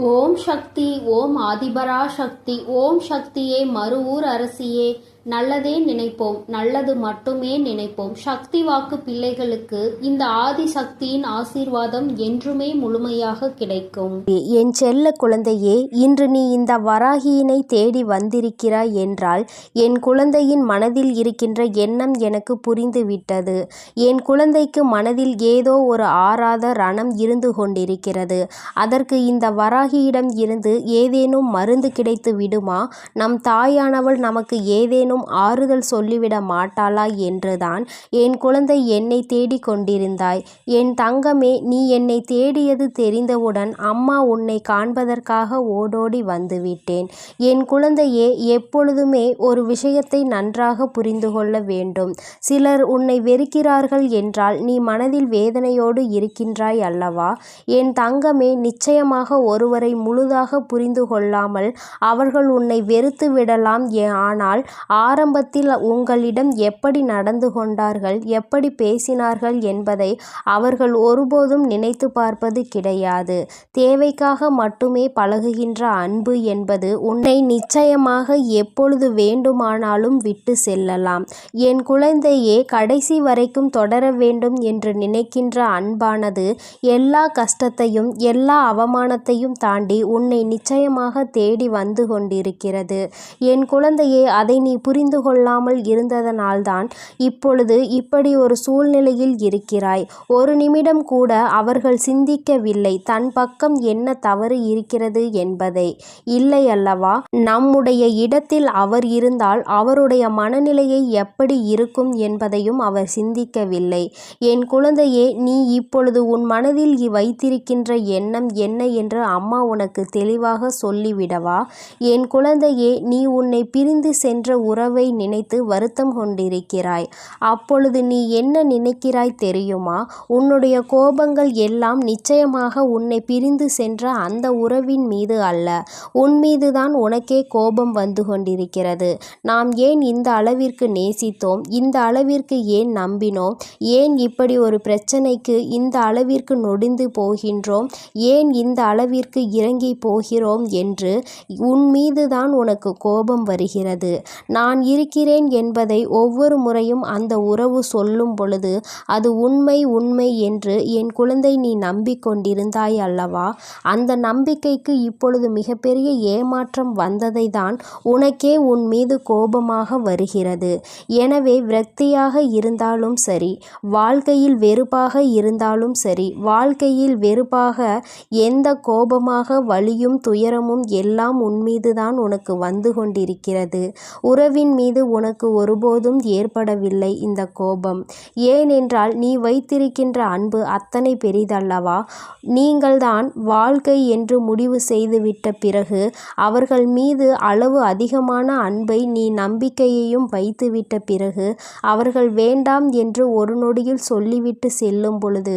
ஓம் சக்தி ஓம் ஆதிபரா சக்தி ஓம் சக்தியே மறுவூர் அரசியே. நல்லதே நினைப்போம் நல்லது மட்டுமே நினைப்போம். சக்தி வாக்கு பிள்ளைகளுக்கு இந்த ஆதி சக்தியின் ஆசீர்வாதம் என்றுமே முழுமையாக கிடைக்கும். என் செல்ல குழந்தையே இன்று நீ இந்த வராகியினை தேடி வந்திருக்கிறாய் என்றால் என் குழந்தையின் மனதில் இருக்கின்ற எண்ணம் எனக்கு புரிந்துவிட்டது. என் குழந்தைக்கு மனதில் ஏதோ ஒரு ஆறாத ரணம் இருந்து கொண்டிருக்கிறது. அதற்கு இந்த வராகியிடம் இருந்து ஏதேனும் மருந்து கிடைத்து விடுமா? நம் தாயானவள் நமக்கு ஏதேனும் ஆறுதல் சொல்லிவிட மாட்டாளா என்றுதான் என் குழந்தை என்னை தேடிக் கொண்டிருந்தாய். என் தங்கமே நீ என்னை தேடியது தெரிந்தவுடன் அம்மா உன்னை காண்பதற்காக ஓடோடி வந்துவிட்டேன். என் குழந்தையே எப்பொழுதுமே ஒரு விஷயத்தை நன்றாக புரிந்து கொள்ள வேண்டும். சிலர் உன்னை வெறுக்கிறார்கள் என்றால் நீ மனதில் வேதனையோடு இருக்கின்றாய் அல்லவா? என் தங்கமே நிச்சயமாக ஒருவரை முழுதாக புரிந்து கொள்ளாமல் அவர்கள் உன்னை வெறுத்து விடலாம். ஆனால் ஆரம்பத்தில் உங்களிடம் எப்படி நடந்து கொண்டார்கள் எப்படி பேசினார்கள் என்பதை அவர்கள் ஒருபோதும் நினைத்து பார்ப்பது கிடையாது. தேவைக்காக மட்டுமே பழகுகின்ற அன்பு என்பது உன்னை நிச்சயமாக எப்பொழுது வேண்டுமானாலும் விட்டு செல்லலாம். என் குழந்தையே கடைசி வரைக்கும் தொடர வேண்டும் என்று நினைக்கின்ற அன்பானது எல்லா கஷ்டத்தையும் எல்லா அவமானத்தையும் தாண்டி உன்னை நிச்சயமாக தேடி வந்து கொண்டிருக்கிறது. என் குழந்தையே அதை நீ புரிந்து கொள்ளாமல் இருந்ததனால்தான் இப்பொழுது இப்படி ஒரு சூழ்நிலையில் இருக்கிறாய். ஒரு நிமிடம் கூட அவர்கள் சிந்திக்கவில்லை. தன் பக்கம் என்ன தவறு இருக்கிறது என்பதை. இல்லை அல்லவா? நம்முடைய இடத்தில் அவர் இருந்தால் அவருடைய மனநிலையை எப்படி இருக்கும் என்பதையும் அவர் சிந்திக்கவில்லை. என் குழந்தையே நீ இப்பொழுது உன் மனதில் வைத்திருக்கின்ற எண்ணம் என்ன என்று அம்மா உனக்கு தெளிவாக சொல்லிவிடவா? என் குழந்தையே நீ உன்னை பிரிந்து சென்ற உறவை நினைத்து வருத்தம் கொண்டிருக்கிறாய். அப்பொழுது நீ என்ன நினைக்கிறாய் தெரியுமா? உன்னுடைய கோபங்கள் எல்லாம் நிச்சயமாக உன்னை பிரிந்து சென்ற அந்த உறவின் மீது அல்ல. உன் மீதுதான் உனக்கே கோபம் வந்து கொண்டிருக்கிறது. நாம் ஏன் இந்த அளவிற்கு நேசித்தோம்? இந்த அளவிற்கு ஏன் நம்பினோம்? ஏன் இப்படி ஒரு பிரச்சனைக்கு இந்த அளவிற்கு நொடிந்து போகின்றோம்? ஏன் இந்த அளவிற்கு இறங்கி போகிறோம் என்று உன் மீதுதான் உனக்கு கோபம் வருகிறது. நான் நான் இருக்கிறேன் என்பதை ஒவ்வொரு முறையும் அந்த உறவு சொல்லும் பொழுது அது உண்மை உண்மை என்று என் குழந்தை நீ நம்பிக்கொண்டிருந்தாய் அல்லவா? அந்த நம்பிக்கைக்கு இப்பொழுது மிகப்பெரிய ஏமாற்றம் வந்ததை தான் உனக்கே உன் மீது கோபமாக வருகிறது. எனவே விரக்தியாக இருந்தாலும் சரி வாழ்க்கையில் வெறுப்பாக இருந்தாலும் சரி வாழ்க்கையில் வெறுப்பாக எந்த கோபமாக வலியும் துயரமும் எல்லாம் உன் மீதுதான் உனக்கு வந்து கொண்டிருக்கிறது. உறவின் மீது உனக்கு ஒருபோதும் ஏற்படவில்லை இந்த கோபம். ஏனென்றால் நீ வைத்திருக்கின்ற அன்பு அத்தனை பெரிதல்லவா? நீங்கள்தான் வாழ்க்கை என்று முடிவு செய்துவிட்ட பிறகு அவர்கள் மீது அளவு அதிகமான அன்பை நீ நம்பிக்கையையும் வைத்துவிட்ட பிறகு அவர்கள் வேண்டாம் என்று ஒரு நொடியில் சொல்லிவிட்டு செல்லும் பொழுது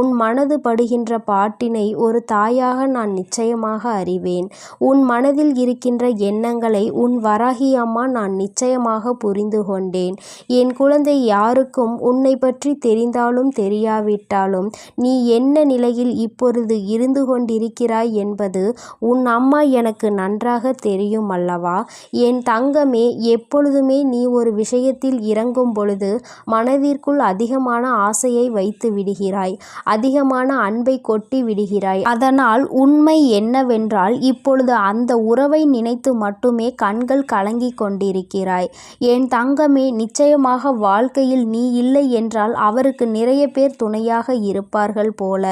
உன் மனது படுகின்ற பாட்டினை ஒரு தாயாக நான் நிச்சயமாக அறிவேன். உன் மனதில் இருக்கின்ற எண்ணங்களை உன் வராகி அம்மா நான் நிச்சயமாக புரிந்து கொண்டேன். என் குழந்தை யாருக்கும் உன்னை பற்றி தெரிந்தாலும் தெரியாவிட்டாலும் நீ என்ன நிலையில் இப்பொழுது இருந்து கொண்டிருக்கிறாய் என்பது உன் அம்மா எனக்கு நன்றாக தெரியும் அல்லவா? என் தங்கமே எப்பொழுதுமே நீ ஒரு விஷயத்தில் இறங்கும் பொழுது மனதிற்குள் அதிகமான ஆசையை வைத்து விடுகிறாய் அதிகமான அன்பை கொட்டி விடுகிறாய். அதனால் உண்மை என்னவென்றால் இப்பொழுது அந்த உறவை நினைத்து மட்டுமே கண்கள் கலங்கிக் இருக்கிறாய். என் தங்கமே நிச்சயமாக வாழ்க்கையில் நீ இல்லை என்றால் அவருக்கு நிறைய பேர் துணையாக இருப்பார்கள் போல.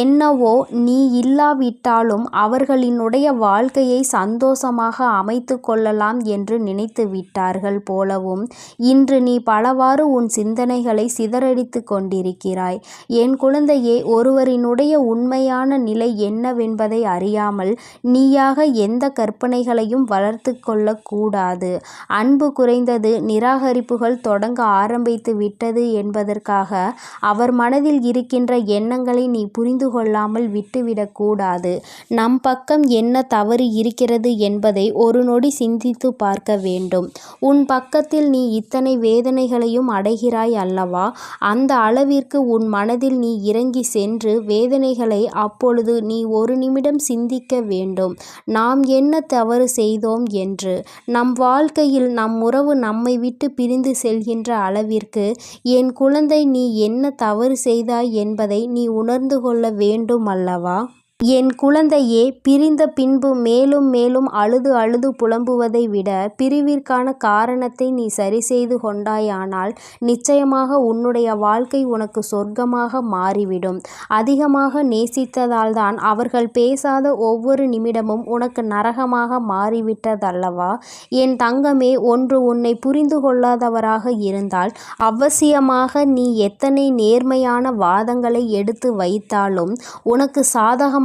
என்னவோ நீ இல்லாவிட்டாலும் அவர்களினுடைய வாழ்க்கையை சந்தோஷமாக அமைத்து கொள்ளலாம் என்று நினைத்து விட்டார்கள் போலவும் இன்று நீ பலவாறு உன் சிந்தனைகளை சிதறடித்து கொண்டிருக்கிறாய். என் குழந்தையே ஒருவரினுடைய உண்மையான நிலை என்னவென்பதை அறியாமல் நீயாக எந்த கற்பனைகளையும் வளர்த்து கொள்ளக்கூடாது அன்பு குறைந்தது நிராகரிப்புகள் தொடங்க ஆரம்பித்து விட்டது என்பதற்காக அவர் மனதில் இருக்கின்ற எண்ணங்களை நீ புரிந்து கொள்ளாமல் விட்டுவிடக்கூடாது நம் பக்கம் என்ன தவறு இருக்கிறது என்பதை ஒரு நொடி சிந்தித்து பார்க்க வேண்டும். உன் பக்கத்தில் நீ இத்தனை வேதனைகளையும் அடைகிறாய் அல்லவா? அந்த அளவிற்கு உன் மனதில் நீ இறங்கி சென்று வேதனைகளை அப்பொழுது நீ ஒரு நிமிடம் சிந்திக்க வேண்டும். நாம் என்ன தவறு செய்தோம் என்று? நம் வாழ்க்கையில் நம் உறவு நம்மை விட்டு பிரிந்து செல்கின்ற அளவிற்கு என் குழந்தை நீ என்ன தவறு செய்தாய் என்பதை நீ உணர்ந்து கொள்ள வேண்டும் அல்லவா? என் குழந்தையே பிரிந்த பின்பு மேலும் மேலும் அழுது அழுது புலம்புவதை விட பிரிவிற்கான காரணத்தை நீ சரி செய்து கொண்டாயானால் நிச்சயமாக உன்னுடைய வாழ்க்கை உனக்கு சொர்க்கமாக மாறிவிடும். அதிகமாக நேசித்ததால்தான் அவர்கள் பேசாத ஒவ்வொரு நிமிடமும் உனக்கு நரகமாக மாறிவிட்டதல்லவா? என் தங்கமே ஒன்று உன்னை புரிந்து கொள்ளாதவராக இருந்தால் அவசியமாக நீ எத்தனை நேர்மையான வாதங்களை எடுத்து வைத்தாலும் உனக்கு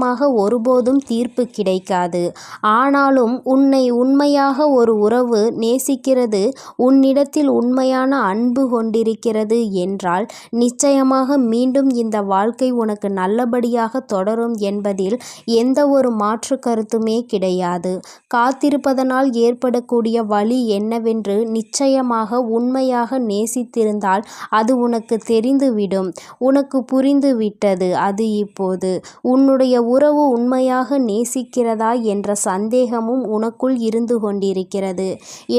சாதகமாக ஒருபோதும் தீர்ப்பு கிடைக்காது. ஆனாலும் உன்னை உண்மையாக ஒரு உறவு நேசிக்கிறது உன்னிடத்தில் உண்மையான அன்பு கொண்டிருக்கிறது என்றால் நிச்சயமாக மீண்டும் இந்த வாழ்க்கை உனக்கு நல்லபடியாக தொடரும் என்பதில் எந்த ஒரு மாற்று கருத்துமே கிடையாது. காத்திருப்பதனால் ஏற்படக்கூடிய வழி என்னவென்று நிச்சயமாக உண்மையாக நேசித்திருந்தால் அது உனக்கு தெரிந்துவிடும். உனக்கு புரிந்து விட்டது அது இப்போது உன்னுடைய உறவு உண்மையாக நேசிக்கிறதா என்ற சந்தேகமும் உனக்குள் இருந்து கொண்டிருக்கிறது.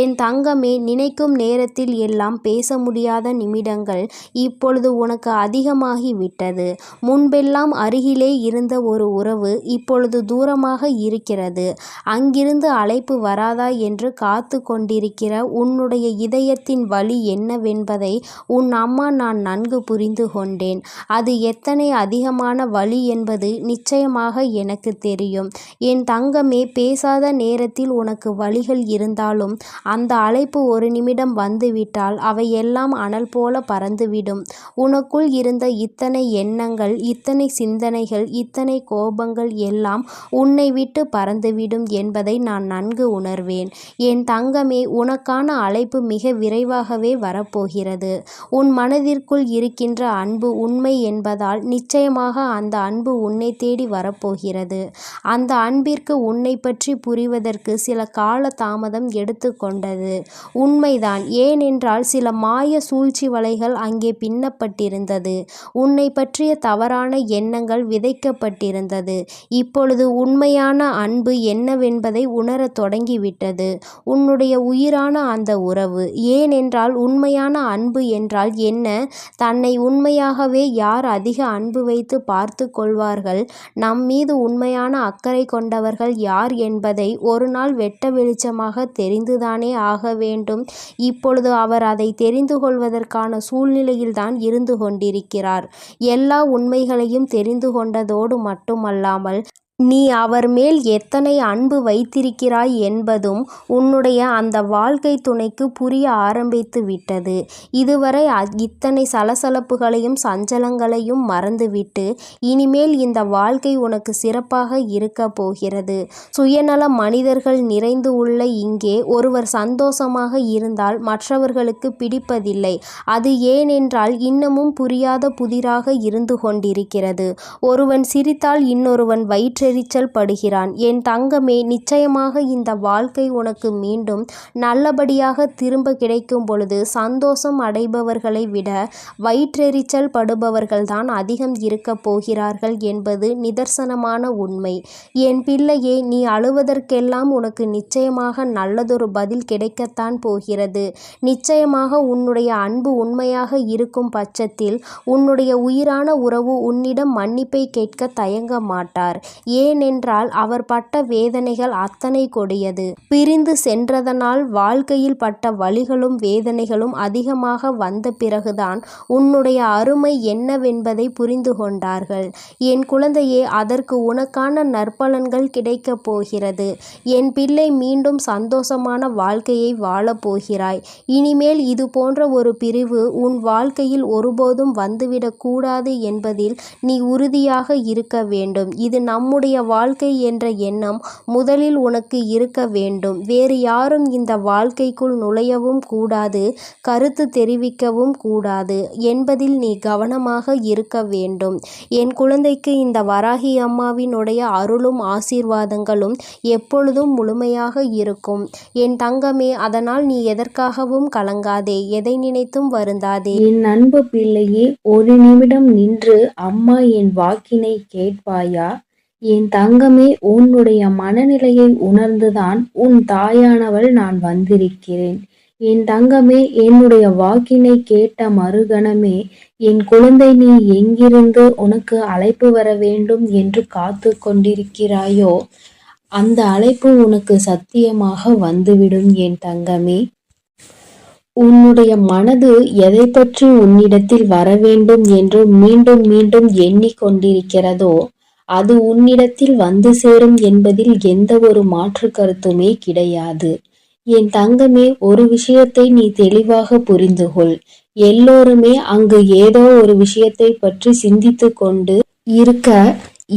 என் தங்கமே நினைக்கும் நேரத்தில் எல்லாம் பேச முடியாத நிமிடங்கள் இப்பொழுது உனக்கு அதிகமாகி விட்டது முன்பெல்லாம் அருகிலே இருந்த ஒரு உறவு இப்பொழுது தூரமாக இருக்கிறது. அங்கிருந்து அழைப்பு வராதா என்று காத்து கொண்டிருக்கிற உன்னுடைய இதயத்தின் வழி என்னவென்பதை உன் அம்மா நான் நன்கு புரிந்து கொண்டேன். அது எத்தனை அதிகமான வழி என்பது நிச்சயமாக எனக்கு தெரியும். என் தங்கமே பேசாத நேரத்தில் உனக்கு வழிகள் இருந்தாலும் அந்த அழைப்பு ஒரு நிமிடம் வந்துவிட்டால் அவை எல்லாம் அனல் போல பறந்துவிடும். உனக்குள் இருந்த இத்தனை எண்ணங்கள் இத்தனை சிந்தனைகள் இத்தனை கோபங்கள் எல்லாம் உன்னை விட்டு பறந்துவிடும் என்பதை நான் நன்கு உணர்வேன். என் தங்கமே உனக்கான அழைப்பு மிக விரைவாகவே வரப்போகிறது. உன் மனதிற்குள் இருக்கின்ற அன்பு உண்மை என்பதால் நிச்சயமாக அந்த அன்பு உன்னை தேடி வர வரப்போகிறது. அந்த அன்பிற்கு உன்னை பற்றி புரிவதற்கு சில கால தாமதம் எடுத்துக்கொண்டது உண்மைதான் ஏனென்றால் சில மாய சூழ்ச்சி வலைகள் அங்கே பின்னப்பட்டிருந்தது. உன்னை பற்றிய தவறான எண்ணங்கள் விதைக்கப்பட்டிருந்தது. இப்பொழுது உண்மையான அன்பு என்னவென்பதை உணரத் தொடங்கிவிட்டது. உன்னுடைய உயிரான அந்த உறவு ஏனென்றால் உண்மையான அன்பு என்றால் என்ன? தன்னை உண்மையாகவே யார் அதிக அன்பு வைத்து பார்த்து கொள்வார்கள்? நம் மீது உண்மையான அக்கறை கொண்டவர்கள் யார் என்பதை ஒரு நாள் வெட்ட வெளிச்சமாக தெரிந்துதானே ஆக வேண்டும். இப்பொழுது அவர் அதை தெரிந்து கொள்வதற்கான சூழ்நிலையில்தான் இருந்து கொண்டிருக்கிறார். எல்லா உண்மைகளையும் தெரிந்து கொண்டதோடு மட்டுமல்லாமல் நீ அவர் மேல் எத்தனை அன்பு வைத்திருக்கிறாய் என்பதும் உன்னுடைய அந்த வாழ்க்கை துணைக்கு புரிய ஆரம்பித்து விட்டது. இதுவரை இத்தனை சலசலப்புகளையும் சஞ்சலங்களையும் மறந்துவிட்டு இனிமேல் இந்த வாழ்க்கை உனக்கு சிறப்பாக இருக்கப் போகிறது. சுயநல மனிதர்கள் நிறைந்து உள்ள இங்கே ஒருவர் சந்தோஷமாக இருந்தால் மற்றவர்களுக்கு பிடிப்பதில்லை. அது ஏனென்றால் இன்னமும் புரியாத புதிராக இருந்து கொண்டிருக்கிறது. ஒருவன் சிரித்தால் இன்னொருவன் வயிற்று எரிச்சல் படுகிறான். என் தங்கமே நிச்சயமாக இந்த வாழ்க்கை உனக்கு மீண்டும் நல்லபடியாக திரும்ப கிடைக்கும் பொழுது சந்தோஷம் அடைபவர்களை விட வயிற்றெரிச்சல் படுபவர்கள்தான் அதிகம் இருக்கப் போகிறார்கள் என்பது நிதர்சனமான உண்மை. என் பிள்ளையே நீ அழுவதற்கெல்லாம் உனக்கு நிச்சயமாக நல்லதொரு பதில் கிடைக்கத்தான் போகிறது. நிச்சயமாக உன்னுடைய அன்பு உண்மையாக இருக்கும் பட்சத்தில் உன்னுடைய உயிரான உறவு உன்னிடம் மன்னிப்பை கேட்க தயங்க மாட்டார். ஏனென்றால் அவர் பட்ட வேதனைகள் அத்தனை கொடியது. பிரிந்து சென்றதனால் வாழ்க்கையில் பட்ட வழிகளும் வேதனைகளும் அதிகமாக வந்த பிறகுதான் உன்னுடைய அருமை என்னவென்பதை புரிந்து கொண்டார்கள். என் குழந்தையே அதற்கு உனக்கான நற்பலன்கள் கிடைக்கப் போகிறது. என் பிள்ளை மீண்டும் சந்தோஷமான வாழ்க்கையை வாழப் போகிறாய். இனிமேல் இது போன்ற ஒரு பிரிவு உன் வாழ்க்கையில் ஒருபோதும் வந்துவிடக் கூடாது என்பதில் நீ உறுதியாக இருக்க வேண்டும். இது நம்முடைய என்னுடைய வாழ்க்கை என்ற எண்ணம் முதலில் உனக்கு இருக்க வேண்டும். வேறு யாரும் இந்த வாழ்க்கைக்குள் நுழையவும் கூடாது கருத்து தெரிவிக்கவும் கூடாது என்பதில் நீ கவனமாக இருக்க வேண்டும். என் குழந்தைக்கு இந்த வராகி அம்மாவினுடைய அருளும் ஆசீர்வாதங்களும் எப்பொழுதும் முழுமையாக இருக்கும். என் தங்கமே அதனால் நீ எதற்காகவும் கலங்காதே எதை நினைத்தும் வருந்தாதே. என் அன்பு பிள்ளையே ஒரு நிமிடம் நின்று அம்மா என் வாக்கினை கேட்பாயா? என் தங்கமே உன்னுடைய மனநிலையை உணர்ந்துதான் உன் தாயானவள் நான் வந்திருக்கிறேன். என் தங்கமே என்னுடைய வாக்கினை கேட்ட மறுகணமே என் குழந்தை நீ எங்கிருந்து உனக்கு அழைப்பு வர வேண்டும் என்று காத்து கொண்டிருக்கிறாயோ அந்த அழைப்பு உனக்கு சத்தியமாக வந்துவிடும் என் தங்கமே. உன்னுடைய மனது எதை பற்றி உன்னிடத்தில் வர வேண்டும் என்று மீண்டும் மீண்டும் எண்ணிக்கொண்டிருக்கிறதோ அது உன்னிடத்தில் வந்து சேரும் என்பதில் எந்த ஒரு மாற்று கருத்துமே கிடையாது. என் தங்கமே ஒரு விஷயத்தை நீ தெளிவாக புரிந்து கொள் எல்லோருமே அங்கு ஏதோ ஒரு விஷயத்தை பற்றி சிந்தித்து கொண்டு இருக்க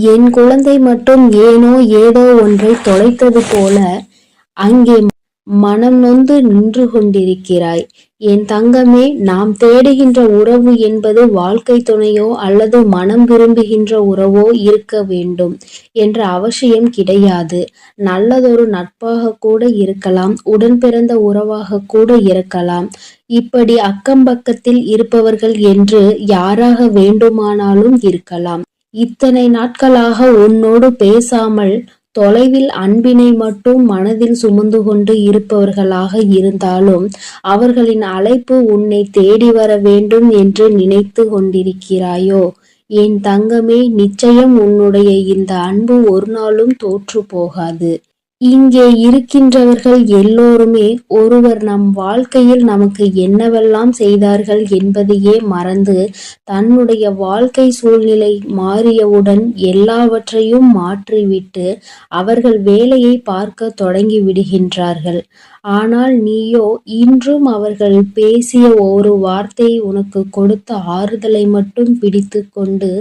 என் குழந்தை மட்டும் ஏனோ ஏதோ ஒன்றை தொலைத்தது போல அங்கே மனம் நொந்து நின்று கொண்டிருக்கிறாய். என் தங்கமே நாம் தேடுகின்ற உறவு என்பது வாழ்க்கை துணையோ அல்லது மனம் விரும்புகின்ற உறவோ இருக்க வேண்டும் என்ற அவசியம் கிடையாது. நல்லதொரு நட்பாக கூட இருக்கலாம் உடன் பிறந்த உறவாக கூட இருக்கலாம். இப்படி அக்கம் பக்கத்தில் இருப்பவர்கள் என்று யாராக வேண்டுமானாலும் இருக்கலாம். இத்தனை நாட்களாக உன்னோடு பேசாமல் தொலைவில் அன்பினை மட்டும் மனதில் சுமந்து கொண்டு இருப்பவர்களாக இருந்தாலும் அவர்களின் அழைப்பு உன்னை தேடி வர வேண்டும் என்று நினைத்து கொண்டிருக்கிறாயோ? என் தங்கமே நிச்சயம் உன்னுடைய இந்த அன்பு ஒரு நாளும் தோற்று போகாது. இங்கே இருக்கின்றவர்கள் எல்லோருமே ஒருவர் நம் வாழ்க்கையில் நமக்கு என்னவெல்லாம் செய்தார்கள் என்பதையே மறந்து தன்னுடைய வாழ்க்கை சூழ்நிலை மாறியவுடன் எல்லாவற்றையும் மாற்றிவிட்டு அவர்கள் வேலையை பார்க்க தொடங்கி விடுகின்றார்கள். ஆனால் நீயோ இன்றும் அவர்கள் பேசிய ஒரு வார்த்தை உனக்கு கொடுத்த ஆறுதலை மட்டும் பிடித்து கொண்டு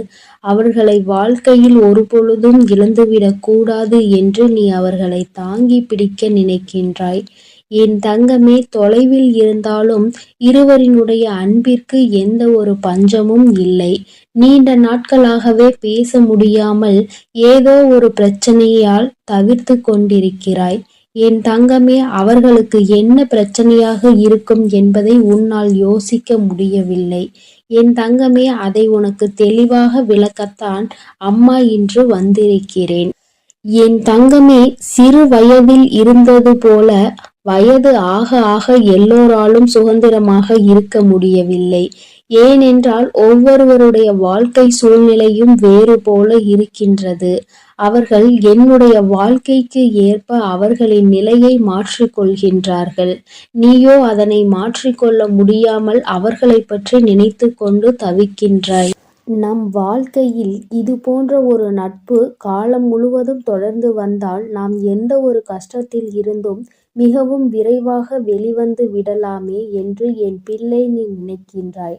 அவர்களை வாழ்க்கையில் ஒருபொழுதும் இழந்துவிடக் கூடாது என்று நீ அவர்களை தாங்கி பிடிக்க நினைக்கின்றாய். என் தங்கமே தொலைவில் இருந்தாலும் இருவரினுடைய அன்பிற்கு எந்த ஒரு பஞ்சமும் இல்லை. நீண்ட நாட்களாகவே பேச முடியாமல் ஏதோ ஒரு பிரச்சனையால் தவிர்த்து கொண்டிருக்கிறாய். என் தங்கமே அவர்களுக்கு என்ன பிரச்சனையாக இருக்கும் என்பதை உன்னால் யோசிக்க முடியவில்லை. என் தங்கமே அதை உனக்கு தெளிவாக விளக்கத்தான் அம்மா இன்று வந்திருக்கிறேன். என் தங்கமே சிறு வயதில் இருந்தது போல வயது ஆக ஆக எல்லோராலும் சுதந்திரமாக இருக்க முடியவில்லை. ஏனென்றால் ஒவ்வொருவருடைய வாழ்க்கை சூழ்நிலையும் வேறு போல இருக்கின்றது. அவர்கள் என்னுடைய வாழ்க்கைக்கு ஏற்ப அவர்களின் நிலையை மாற்றிக்கொள்கின்றார்கள். நீயோ அதனை மாற்றிக்கொள்ள முடியாமல் அவர்களை பற்றி நினைத்து கொண்டு தவிக்கின்றாய். நம் வாழ்க்கையில் இது போன்ற ஒரு நட்பு காலம் முழுவதும் தொடர்ந்து வந்தால் நாம் எந்த ஒரு கஷ்டத்தில் இருந்தும் மிகவும் விரைவாக வெளிவந்து விடலாமே என்று என் பிள்ளை நீ நினைக்கின்றாய்.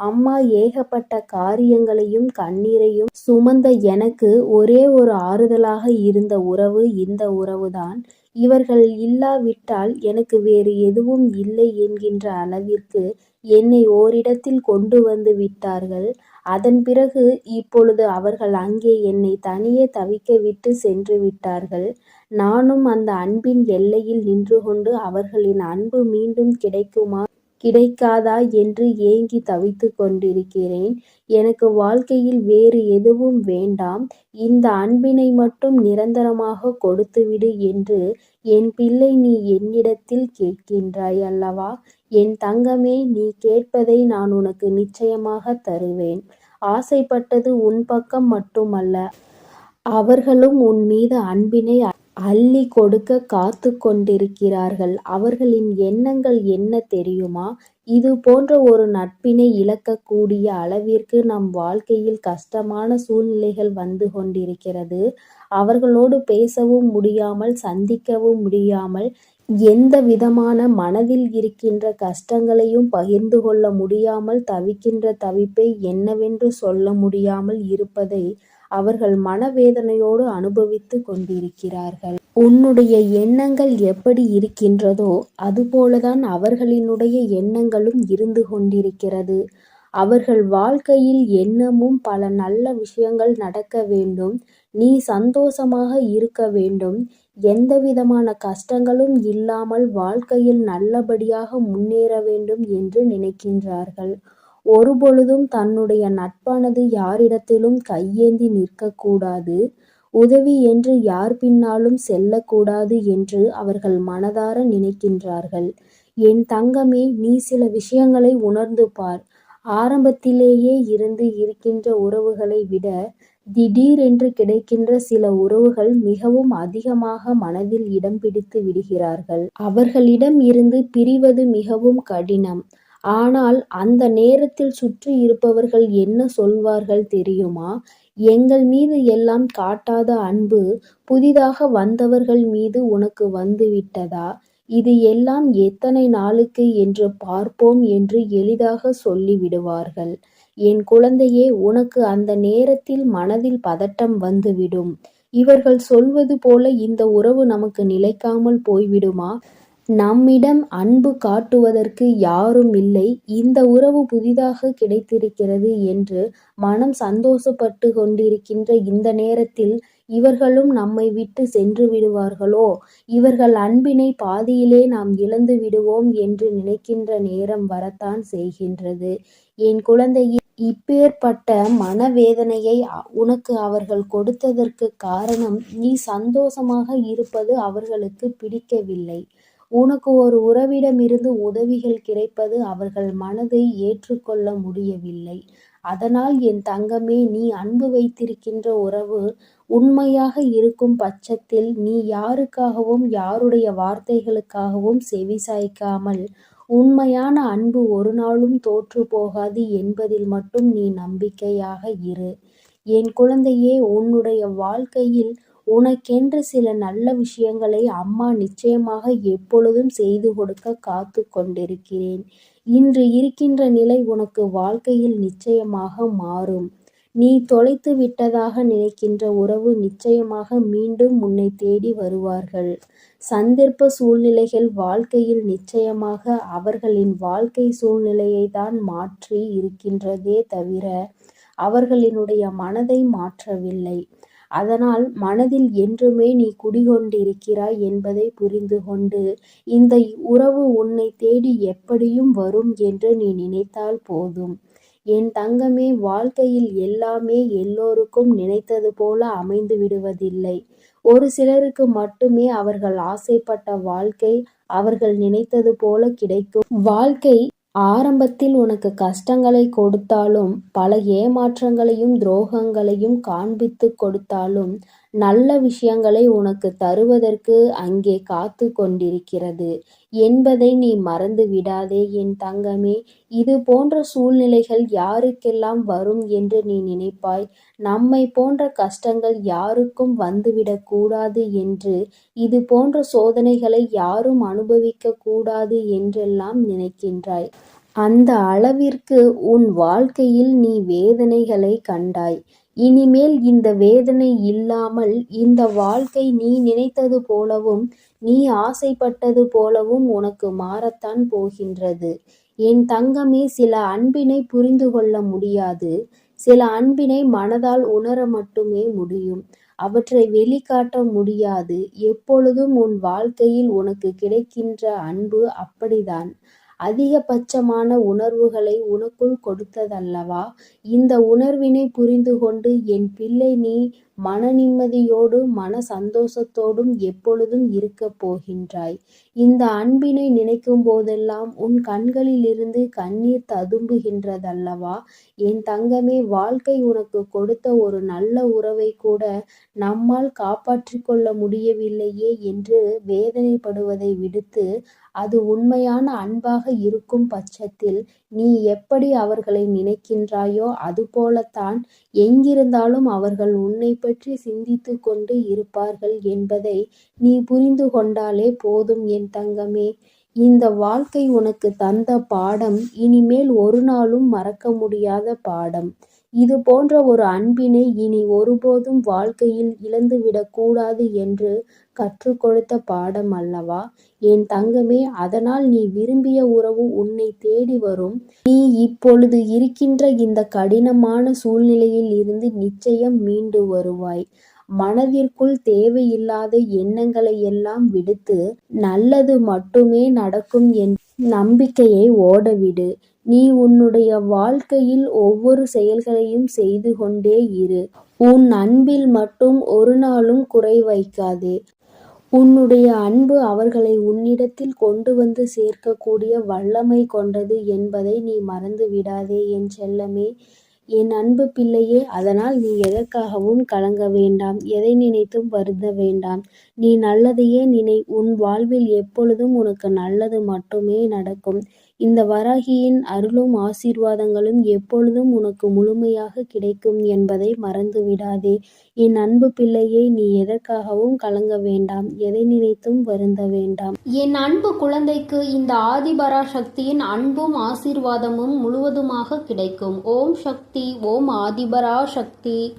அம்மா ஏகப்பட்ட காரியங்களையும் கண்ணீரையும் சுமந்த எனக்கு ஒரே ஒரு ஆறுதலாக இருந்த உறவு இந்த உறவுதான். இவர்கள் இல்லாவிட்டால் எனக்கு வேறு எதுவும் இல்லை என்கின்ற அளவிற்கு என்னை ஓரிடத்தில் கொண்டு வந்து விட்டார்கள். அதன் பிறகு இப்பொழுது அவர்கள் அங்கே என்னை தனியே தவிக்க விட்டு சென்று விட்டார்கள். நானும் அந்த அன்பின் எல்லையில் நின்று கொண்டு அவர்களின் அன்பு மீண்டும் கிடைக்குமா? கிடைக்காதா என்று ஏங்கி தவித்து கொண்டிருக்கிறேன். எனக்கு வாழ்க்கையில் வேறு எதுவும் வேண்டாம். இந்த அன்பினை மட்டும் நிரந்தரமாக கொடுத்துவிடு என்று என் பிள்ளை நீ என்னிடத்தில் கேட்கின்றாய் அல்லவா? என் தங்கமே நீ கேட்பதை நான் உனக்கு நிச்சயமாக தருவேன். ஆசைப்பட்டது உன் பக்கம் மட்டுமல்ல அவர்களும் உன் மீது அன்பினை அள்ளி கொடுக்க காத்து கொண்டிருக்கிறார்கள். அவர்களின் எண்ணங்கள் என்ன தெரியுமா? இது போன்ற ஒரு நட்பினை இழக்கக்கூடிய அளவிற்கு நம் வாழ்க்கையில் கஷ்டமான சூழ்நிலைகள் வந்து கொண்டிருக்கிறது. அவர்களோடு பேசவும் முடியாமல் சந்திக்கவும் முடியாமல் எந்த விதமான மனதில் இருக்கின்ற கஷ்டங்களையும் பகிர்ந்து கொள்ள முடியாமல் தவிக்கின்ற தவிப்பை என்னவென்று சொல்ல முடியாமல் இருப்பதை அவர்கள் மனவேதனையோடு அனுபவித்து கொண்டிருக்கிறார்கள். உன்னுடைய எண்ணங்கள் எப்படி இருக்கின்றதோ அதுபோலதான் அவர்களினுடைய எண்ணங்களும் இருந்து கொண்டிருக்கிறது. அவர்கள் வாழ்க்கையில் எண்ணமும் பல நல்ல விஷயங்கள் நடக்க வேண்டும். நீ சந்தோஷமாக இருக்க வேண்டும். எந்தவிதமான கஷ்டங்களும் இல்லாமல் வாழ்க்கையில் நல்லபடியாக முன்னேற வேண்டும் என்று நினைக்கின்றார்கள். ஒருபொழுதும் தன்னுடைய நட்பானது யாரிடத்திலும் கையேந்தி நிற்கக்கூடாது. உதவி என்று யார் பின்னாலும் செல்லக்கூடாது என்று அவர்கள் மனதார நினைக்கின்றார்கள். என் தங்கமே நீ சில விஷயங்களை உணர்ந்து பார். ஆரம்பத்திலேயே இருந்து இருக்கின்ற உறவுகளை விட திடீரென்று கிடைக்கின்ற சில உறவுகள் மிகவும் அதிகமாக மனதில் இடம் பிடித்து விடுகிறார்கள். அவர்களிடம் இருந்து பிரிவது மிகவும் கடினம். ஆனால் அந்த நேரத்தில் சுற்றி இருப்பவர்கள் என்ன சொல்வார்கள் தெரியுமா? எங்கள் மீது எல்லாம் காட்டாத அன்பு புதிதாக வந்தவர்கள் மீது உனக்கு வந்து விட்டதா? இது எல்லாம் எத்தனை நாளுக்கு என்று பார்ப்போம் என்று எளிதாக சொல்லிவிடுவார்கள் என் குழந்தையே உனக்கு அந்த நேரத்தில் மனதில் பதட்டம் வந்துவிடும். இவர்கள் சொல்வது போல இந்த உறவு நமக்கு நிலைக்காமல் போய்விடுமா? நம்மிடம் அன்பு காட்டுவதற்கு யாரும் இல்லை. இந்த உறவு புதிதாக கிடைத்திருக்கிறது என்று மனம் சந்தோஷப்பட்டு கொண்டிருக்கின்ற இந்த நேரத்தில் இவர்களும் நம்மை விட்டு சென்று விடுவார்களோ? இவர்கள் அன்பினை பாதியிலே நாம் இழந்து விடுவோம் என்று நினைக்கின்ற நேரம் வரத்தான் செய்கின்றது. என் குழந்தையே இப்பேற்பட்ட மனவேதனையை உனக்கு அவர்கள் கொடுத்ததற்கு காரணம் நீ சந்தோஷமாக இருப்பது அவர்களுக்கு பிடிக்கவில்லை. உனக்கு ஒரு உறவிடமிருந்து உதவிகள் கிடைப்பது அவர்கள் மனதை ஏற்றுக்கொள்ள முடியவில்லை. அதனால் என் தங்கமே நீ அன்பு வைத்திருக்கின்ற உறவு உண்மையாக இருக்கும் பட்சத்தில் நீ யாருக்காகவும் யாருடைய வார்த்தைகளுக்காகவும் செவிசாய்க்காமல் உண்மையான அன்பு ஒருநாளும் தோற்று போகாது என்பதில் மட்டும் நீ நம்பிக்கையாக இரு. என் குழந்தையே உன்னுடைய வாழ்க்கையில் உனக்கென்று சில நல்ல விஷயங்களை அம்மா நிச்சயமாக எப்பொழுதும் செய்து கொடுக்க காத்து கொண்டிருக்கிறேன். இன்று இருக்கின்ற நிலை உனக்கு வாழ்க்கையில் நிச்சயமாக மாறும். நீ தொலைத்து விட்டதாக நினைக்கின்ற உறவு நிச்சயமாக மீண்டும் உன்னை தேடி வருவார்கள். சந்தர்ப்ப சூழ்நிலைகள் வாழ்க்கையில் நிச்சயமாக அவர்களின் வாழ்க்கை சூழ்நிலையை தான் மாற்றி இருக்கின்றதே தவிர அவர்களினுடைய மனதை மாற்றவில்லை. அதனால் மனதில் என்றுமே நீ குடிகொண்டிருக்கிறாய் என்பதை புரிந்து கொண்டு இந்த உறவு உன்னை தேடி எப்படியும் வரும் என்று நீ நினைத்தால் போதும். என் தங்கமே வாழ்க்கையில் எல்லாமே எல்லோருக்கும் நினைத்தது போல அமைந்து விடுவதில்லை. ஒரு சிலருக்கு மட்டுமே அவர்கள் ஆசைப்பட்ட வாழ்க்கை அவர்கள் நினைத்தது போல கிடைக்கும். வாழ்க்கை ஆரம்பத்தில் உனக்கு கஷ்டங்களை கொடுத்தாலும் பல ஏமாற்றங்களையும் துரோகங்களையும் காண்பித்துக் கொடுத்தாலும் நல்ல விஷயங்களை உனக்கு தருவதற்கு அங்கே காத்து கொண்டிருக்கிறது என்பதை நீ மறந்து விடாதே என் தங்கமே. இது போன்ற சூழ்நிலைகள் யாருக்கெல்லாம் வரும் என்று நீ நினைப்பாய்? நம்மை போன்ற கஷ்டங்கள் யாருக்கும் வந்துவிடக் கூடாது என்று இது போன்ற சோதனைகளை யாரும் அனுபவிக்க கூடாது என்றெல்லாம் நினைக்கின்றாய். அந்த அளவிற்கு உன் வாழ்க்கையில் நீ வேதனைகளை கண்டாய். இனிமேல் இந்த வேதனை இல்லாமல் இந்த வாழ்க்கை நீ நினைத்தது போலவும் நீ ஆசைப்பட்டது போலவும் உனக்கு மாறத்தான் போகின்றது. என் தங்கமே சில அன்பினை புரிந்து கொள்ள முடியாது. சில அன்பினை மனதால் உணர மட்டுமே முடியும். அவற்றை வெளிக்காட்ட முடியாது. எப்பொழுதும் உன் வாழ்க்கையில் உனக்கு கிடைக்கின்ற அன்பு அப்படிதான் அதிகபட்சமான உணர்வுகளை உனக்குள் கொடுத்ததல்லவா? இந்த உணர்வினை புரிந்து கொண்டு என் பிள்ளை நீ மன நிம்மதியோடு மன சந்தோஷத்தோடும் எப்பொழுதும் இருக்கப் போகின்றாய். இந்த அன்பினை நினைக்கும் போதெல்லாம் உன் கண்களிலிருந்து கண்ணீர் ததும்புகின்றதல்லவா? என் தங்கமே வாழ்க்கை உனக்கு கொடுத்த ஒரு நல்ல உறவை கூட நம்மால் காப்பாற்றிக் கொள்ள முடியவில்லையே என்று வேதனைப்படுவதை விடுத்து அது உண்மையான அன்பாக இருக்கும் பட்சத்தில் நீ எப்படி அவர்களை நினைக்கின்றாயோ அதுபோலத்தான் எங்கிருந்தாலும் அவர்கள் உன்னை பற்றி சிந்தித்து கொண்டு இருப்பார்கள் என்பதை நீ புரிந்து கொண்டாலே போதும் என் தங்கமே. இந்த வாழ்க்கை உனக்கு தந்த பாடம் இனிமேல் ஒரு நாளும் மறக்க முடியாத பாடம். இது போன்ற ஒரு அன்பினை இனி ஒருபோதும் வாழ்க்கையில் இழந்துவிடக்கூடாது என்று கற்றுக் கொடுத்த பாடம் அல்லவா? என் தங்கமே அதனால் நீ விரும்பிய உறவு உன்னை தேடி வரும். நீ இப்பொழுது இருக்கின்ற இந்த கடினமான சூழ்நிலையில் இருந்து நிச்சயம் மீண்டு வருவாய். மனதிற்குள் தேவையில்லாத எண்ணங்களை எல்லாம் விடுத்து நல்லது மட்டுமே நடக்கும் என் நம்பிக்கையை ஓடவிடு. நீ உன்னுடைய வாழ்க்கையில் ஒவ்வொரு செயல்களையும் செய்து கொண்டே இரு. உன் அன்பில் மட்டும் ஒரு நாளும் குறை வைக்காதே. உன்னுடைய அன்பு அவர்களை உன்னிடத்தில் கொண்டு வந்து சேர்க்கக்கூடிய வல்லமை கொண்டது என்பதை நீ மறந்து விடாதே என் செல்லமே. என் அன்பு பிள்ளையே அதனால் நீ எதற்காகவும் கலங்க வேண்டாம். எதை நினைத்தும் வருந்த வேண்டாம். நீ நல்லதையே நினை உன் வாழ்வில் எப்பொழுதும் உனக்கு நல்லது மட்டுமே நடக்கும். இந்த வராகியின் அருளும் ஆசீர்வாதங்களும் எப்பொழுதும் உனக்கு முழுமையாக கிடைக்கும் என்பதை மறந்து விடாதே என் அன்பு பிள்ளையை நீ எதற்காகவும் கலங்க வேண்டாம் எதை நினைத்தும் வருந்த வேண்டாம். என் அன்பு குழந்தைக்கு இந்த ஆதிபரா சக்தியின் அன்பும் ஆசீர்வாதமும் முழுவதுமாக கிடைக்கும். ஓம் சக்தி ஓம் ஆதிபரா சக்தி